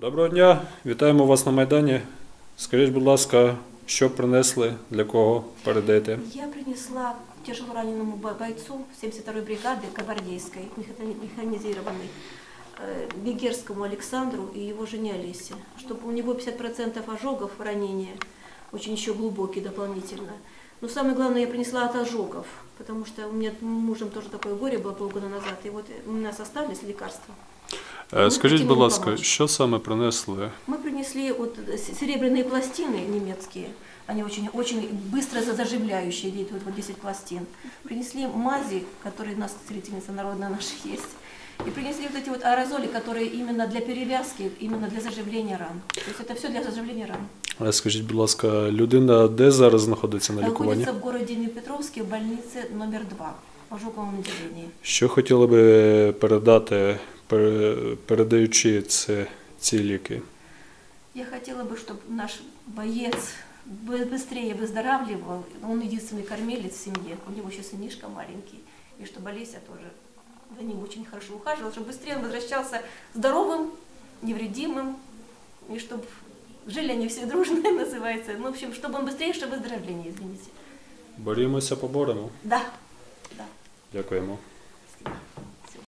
Доброго дня, вітаємо вас на Майдані. Скажіть, будь ласка, що принесли, для кого передаєте? Я принесла тяжело раненому бо- бойцу 72-й бригады Кабардейской, механи- механизированной, э, Бегерскому Александру и его жене Олесе, чтобы у него 50% ожогов, ранения, очень еще глубокие дополнительно. Но самое главное, я принесла от ожогов, потому что у меня с мужем тоже такое горе было полгода назад, и вот у нас остались лекарства. Е, Скажіть, хотіли будь вам ласка, помочь. що саме принесли? Мы принесли вот с- серебряные пластины немецкие. Они очень, очень быстро заживляющие, идут вот, вот 10 пластин. Принесли мази, которые у нас целительница народная наша есть. И принесли вот эти вот аэрозоли, которые именно для перевязки, именно для заживления ран. То есть это все для заживления ран. Е, Скажіть, будь ласка, людина де зараз знаходиться на лікуванні? Находится в городе Днепропетровске в больнице номер 2 в ожоговом отделении. Що хотіли би передати, пере- передаючи це, ці ліки? Я хотела бы, чтобы наш боец бы- быстрее выздоравливал. Он единственный кормилец в семье. У него еще сынишка маленький. И чтобы Олеся тоже за ним очень хорошо ухаживала, чтобы быстрее он возвращался здоровым, невредимым. И чтобы жили они все дружно, называется. Ну, в общем, чтобы он быстрее, чтобы выздоровление, извините. Борімося, поборемо. Да, да. Дякуємо.